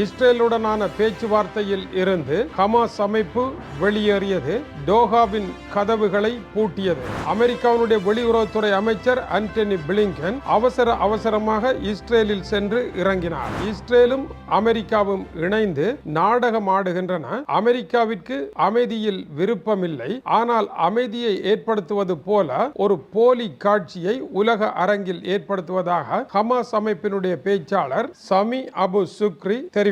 இஸ்ரேலுடனான பேச்சுவார்த்தையில் இருந்து ஹமாஸ் அமைப்பு வெளியேறியது. டோஹாவின் கதவுகளை பூட்டியது. அமெரிக்காவினுடைய வெளியுறவுத்துறை அமைச்சர் அண்டனி பிளிங்கன் அவசர அவசரமாக இஸ்ரேலில் சென்று இறங்கினார். இஸ்ரேலும் அமெரிக்காவும் இணைந்து நாடகம் ஆடுகின்றன அமெரிக்காவிற்கு அமைதியில் விருப்பமில்லை. ஆனால் அமைதியை ஏற்படுத்துவது போல ஒரு போலி காட்சியை உலக அரங்கில் ஏற்படுத்துவதாக ஹமாஸ் அமைப்பினுடைய பேச்சாளர் சமி அபு சுக்ரி தெரிவித்தார்.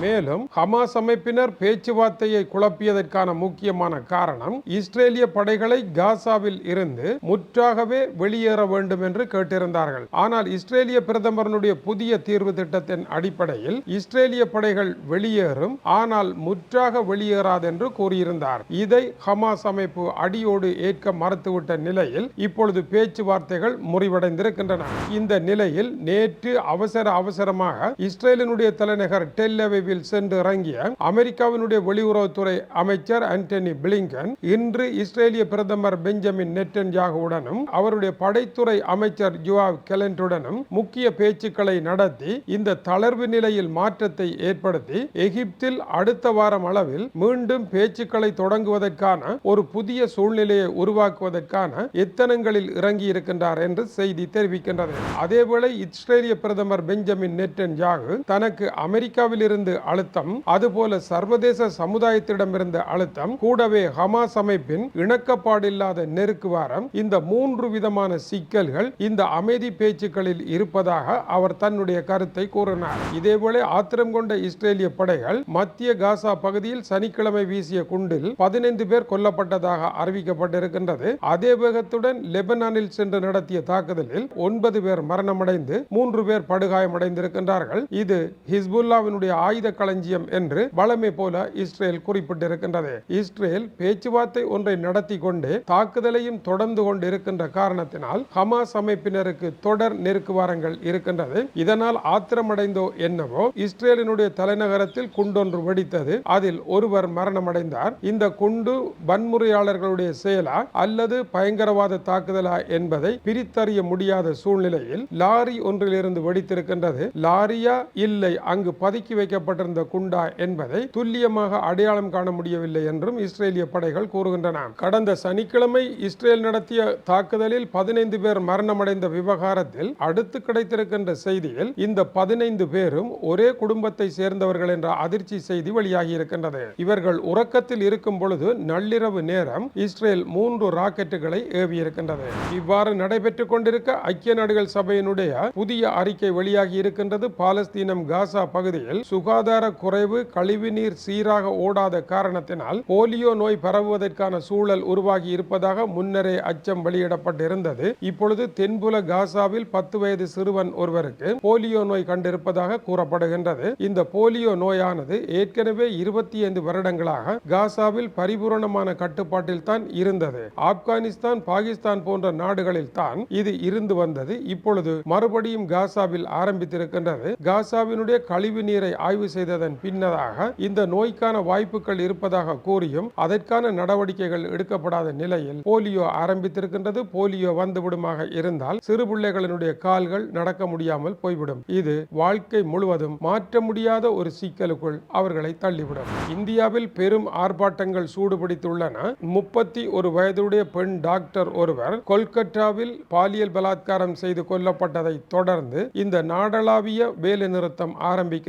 மேலும் ஹமாஸ் அமைப்பினர் பேச்சுவார்த்தையை குழப்பியதற்கான முக்கியமான காரணம் இஸ்ரேலிய படைகளை காசாவில் இருந்து முற்றாகவே வெளியேற வேண்டும் என்று கேட்டிருந்தார்கள். ஆனால் இஸ்ரேலிய பிரதமரனுடைய புதிய தீர்வு திட்டத்தின் அடிப்படையில் இஸ்ரேலிய படைகள் வெளியேறும் ஆனால் முற்றாக வெளியேறாது என்று கூறியிருந்தார். இதை ஹமாஸ் அமைப்பு அடியோடு ஏற்க மறுத்துவிட்ட நிலையில் இப்பொழுது பேச்சுவார்த்தைகள் முறிவடைந்திருக்கின்றன. இந்த நிலையில் நேற்று அவசர அவசரமாக இஸ்ரேலினுடைய தலைநகர் டெல்லவிவில் சென்று இறங்கிய அமெரிக்காவினுடைய வெளியுறவுத்துறை அமைச்சர் ஆண்டனி பிளிங்கன் இன்று இஸ்ரேலிய பிரதமர் பெஞ்சமின் நெட்டன்யாகுவுடனும் அவருடைய படைத்துறை அமைச்சர் ஜுவாவ் கெலண்டுடனும் முக்கிய பேச்சுக்களை நடத்தி இந்த தளர்வு நிலையில் மாற்றத்தை ஏற்படுத்தி எகிப்தில் அடுத்த வாரம் அளவில் மீண்டும் பேச்சுக்களை தொடங்குவதற்கான ஒரு புதிய சூழ்நிலையை உருவாக்குவதற்கான எத்தனங்களில் இறங்கி இருக்கின்றார் என்று செய்தி தெரிவிக்கின்றது. அதேவேளை இஸ்ரேலிய பிரதமர் பெஞ்சமின் நெட்டன்யாகு தனக்கு அமெரிக்க அமெரிக்காவில் இருந்து அழுத்தம் அதுபோல சர்வதேச சமுதாயத்திடமிருந்து அழுத்தம் கூடவே ஹமாஸ் அமைப்பின் இணக்கப்பாடில்லாத நெருக்கு வாரம் இந்த மூன்று விதமான சிக்கல்கள் இந்த அமைதி பேச்சுக்களில் இருப்பதாக அவர் தன்னுடைய கருத்தை கூறினார். இதேபோல ஆத்திரம் கொண்ட இஸ்ரேலிய படைகள் மத்திய காசா பகுதியில் சனிக்கிழமை வீசிய குண்டில் பதினைந்து பேர் கொல்லப்பட்டதாக அறிவிக்கப்பட்டிருக்கின்றது. அதே வேகத்துடன் லெபனானில் சென்று நடத்திய தாக்குதலில் ஒன்பது பேர் மரணமடைந்து மூன்று பேர் படுகாயமடைந்திருக்கின்றார்கள். இது ஹிஸ்புல்லாவினுடைய ஆயுத களஞ்சியம் என்று வளமை போல இஸ்ரேல் குறிப்பிட்டிருக்கின்றது. இஸ்ரேல் பேச்சுவார்த்தை ஒன்றை நடத்தி கொண்டு தாக்குதலையும் தொடர்ந்து கொண்டு இருக்கின்ற காரணத்தினால் ஹமாஸ் அமைப்பினருக்கு தொடர் நெருக்குவாரங்கள் இருக்கின்றது. இதனால் ஆத்திரமடைந்தோ என்னவோ இஸ்ரேலினுடைய தலைநகரத்தில் குண்டொன்று வெடித்தது. அதில் ஒருவர் மரணமடைந்தார். இந்த குண்டு வன்முறையாளர்களுடைய செயலா அல்லது பயங்கரவாத தாக்குதலா என்பதை பிரித்தறிய முடியாத சூழ்நிலையில் லாரி ஒன்றிலிருந்து வெடித்திருக்கின்றது. லாரியா இல்லை அங்கு பதுக்கி வைக்கப்பட்டிருந்த குண்டா என்பதை துல்லியமாக அடையாளம் காண முடியவில்லை என்றும் இஸ்ரேலிய படைகள் கூறுகின்றன. கடந்த சனிக்கிழமை இஸ்ரேல் நடத்திய தாக்குதலில் பதினைந்து பேர் மரணமடைந்த விவகாரத்தில் அடுத்து கிடைத்திருக்கின்ற செய்தியில் இந்த பதினைந்து பேரும் ஒரே குடும்பத்தை சேர்ந்தவர்கள் என்ற அதிர்ச்சி செய்தி வெளியாகி இருக்கின்றது இவர்கள் உறக்கத்தில் இருக்கும் பொழுது நள்ளிரவு நேரம் இஸ்ரேல் மூன்று ராக்கெட்டுகளை ஏவியிருக்கின்றது. இவ்வாறு நடைபெற்றுக் கொண்டிருக்க ஐக்கிய நாடுகள் சபையினுடைய புதிய அறிக்கை வெளியாகி இருக்கின்றது பாலஸ்தீனம் காசா பகுதி பகுதியில் சுகாதார குறைவு கழிவுநீர் சீராக ஓடாத காரணத்தினால் போலியோ நோய் பரவுவதற்கான சூழல் உருவாகி இருப்பதாக முன்னரே அச்சம் வெளியிடப்பட்டிருந்தது. இப்பொழுது தென்புல காசாவில் பத்து வயது சிறுவன் ஒருவருக்கு போலியோ நோய் கண்டிருப்பதாக கூறப்படுகின்றது. இந்த போலியோ நோயானது ஏற்கனவே இருபத்தி ஐந்து வருடங்களாக காசாவில் பரிபூரணமான கட்டுப்பாட்டில் தான் இருந்தது. ஆப்கானிஸ்தான் பாகிஸ்தான் போன்ற நாடுகளில் தான் இது இருந்து வந்தது. இப்பொழுது மறுபடியும் காசாவில் ஆரம்பித்திருக்கின்றது. காசாவினுடைய கழிவு சிறுநீரை ஆய்வு செய்ததன் பின்னதாக இந்த நோய்க்கான வாய்ப்புகள் இருப்பதாக கூறியும் அதற்கான நடவடிக்கைகள் எடுக்கப்படாத நிலையில் போலியோ ஆரம்பித்திருக்கின்றது போலியோ வந்துவிடுமாக இருந்தால் சிறு பிள்ளைகளினுடைய கால்கள் நடக்க முடியாமல் போய்விடும். இது வாழ்க்கை முழுவதும் மாற்ற முடியாத ஒரு சிக்கலுக்குள் அவர்களை தள்ளிவிடும். இந்தியாவில் பெரும் ஆர்ப்பாட்டங்கள் சூடுபிடித்துள்ளன. முப்பத்தி ஒரு வயதுடைய பெண் டாக்டர் ஒருவர் கொல்கத்தாவில் பாலியல் பலாத்காரம் செய்து கொல்லப்பட்டதை தொடர்ந்து இந்த நாடளாவிய வேலை நிறுத்தம்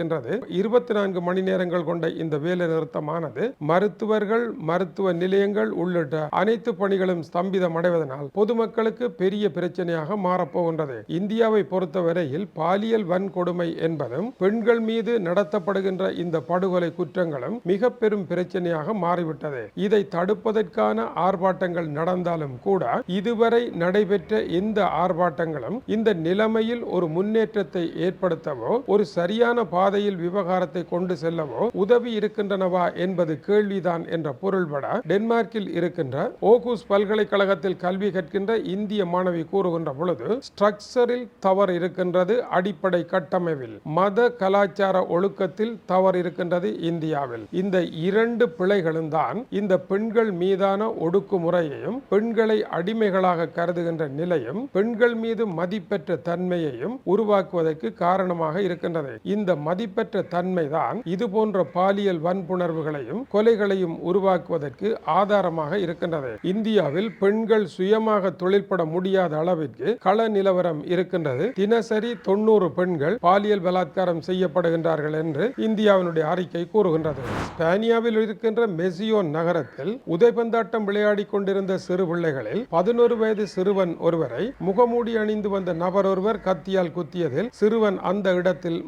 ஆரம்பிக்கின்றது இருபத்தி நான்கு மணி நேரங்கள் கொண்ட இந்த வேலை நிறுத்தமானது மருத்துவர்கள் மருத்துவ நிலையங்கள் உள்ளிட்ட அனைத்து பணிகளும் ஸ்தம்பிதம் அடைவதனால் பொதுமக்களுக்கு பெரிய பிரச்சனையாக மாறப்போகின்றது இந்தியாவை பொறுத்தவரையில் பாலியல் வன்கொடுமை என்பதும் பெண்கள் மீது நடத்தப்படுகின்ற இந்த படுகொலை குற்றங்களும் மிக பெரும் பிரச்சனையாக மாறிவிட்டது. இதை தடுப்பதற்கான ஆர்ப்பாட்டங்கள் நடந்தாலும் கூட இதுவரை நடைபெற்ற இந்த ஆர்ப்பாட்டங்களும் இந்த நிலைமையில் ஒரு முன்னேற்றத்தை ஏற்படுத்தவோ ஒரு சரியான பாதை பாதையில் விவகாரத்தை கொண்டு செல்லவோ உதவி இருக்கின்றனவா என்பது கேள்விதான் என்ற பொருள்பட டென்மார்க்கில் இருக்கின்ற ஓகூஸ் பல்கலைக்கழகத்தில் கல்வி கற்கின்ற இந்திய மாணவி கூறுகின்ற பொழுது ஸ்ட்ரக்சரில் தவறு இருக்கின்றது அடிப்படை கட்டமைவில். மத கலாச்சார ஒழுக்கத்தில் தவறு இருக்கின்றது இந்தியாவில். இந்த இரண்டு பிழைகளும் தான் இந்த பெண்கள் மீதான ஒடுக்குமுறையையும் பெண்களை அடிமைகளாக கருதுகின்ற நிலையும் பெண்கள் மீது மதிப்பெற்ற தன்மையையும் உருவாக்குவதற்கு காரணமாக இருக்கின்றது. இந்த மதிப்பெற்ற தன்மைதான் இது போன்ற பாலியல் வன்புணர்வுகளையும் கொலைகளையும் உருவாக்குவதற்கு ஆதாரமாக இருக்கின்றது. இந்தியாவில் பெண்கள் சுயமாக தொழில்பட முடியாத அளவிற்கு கள நிலவரம் இருக்கின்றது. தினசரி தொண்ணூறு பெண்கள் பாலியல் பலாத்காரம் செய்யப்படுகின்றார்கள் என்று இந்தியாவினுடைய அறிக்கை கூறுகின்றது. ஸ்பானியாவில் இருக்கின்ற மெசியோன் நகரத்தில் உதைபந்தாட்டம் விளையாடி கொண்டிருந்த சிறு பிள்ளைகளில் பதினொரு வயது சிறுவன் ஒருவரை முகமூடி அணிந்து வந்த நபர் ஒருவர் கத்தியால் குத்தியதில் சிறுவன் அந்த இடத்தில்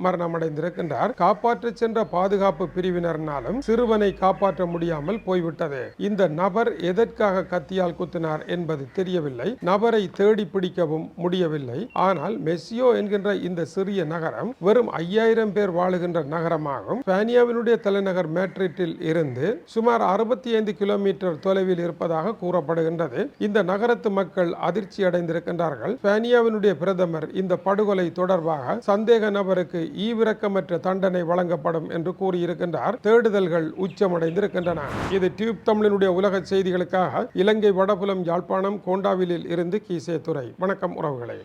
இருக்கின்றார். காப்பாற்ற சென்ற பாதுகாப்பு பிரிவினர்னாலும் சிறுவனை காப்பாற்ற முடியாமல் போய்விட்டது. இந்த நபர் எதற்காக கத்தியால் குத்தினார் என்பது தெரியவில்லை. நபரை தேடி பிடிக்கவும் முடியவில்லை. ஆனால் மெஸ்ஸியோ என்கின்ற இந்த சிறிய நகரம் வெறும் ஐயாயிரம் பேர் வாழுகின்ற நகரமாகும். ஸ்பானியாவினுடைய தலைநகர் மேட்ரிட்டில் இருந்து சுமார் அறுபத்தி ஐந்து கிலோமீட்டர் தொலைவில் இருப்பதாக கூறப்படுகின்றது. இந்த நகரத்து மக்கள் அதிர்ச்சி அடைந்திருக்கின்றார்கள். ஸ்பானியாவினுடைய பிரதமர் இந்த படுகொலை தொடர்பாக சந்தேக நபருக்கு ஈவிரக்கமற்ற தண்டனை வழங்கப்படும் என்று கூறியிருக்கின்றார். தேடுதல்கள் உச்சமடைந்திருக்கின்றன. இது டியூப் தமிழினுடைய உலக செய்திகளுக்காக இலங்கை வடபுலம் யாழ்ப்பாணம் கோண்டாவிலில் இருந்து கீசே துறை வணக்கம் உறவுகளே.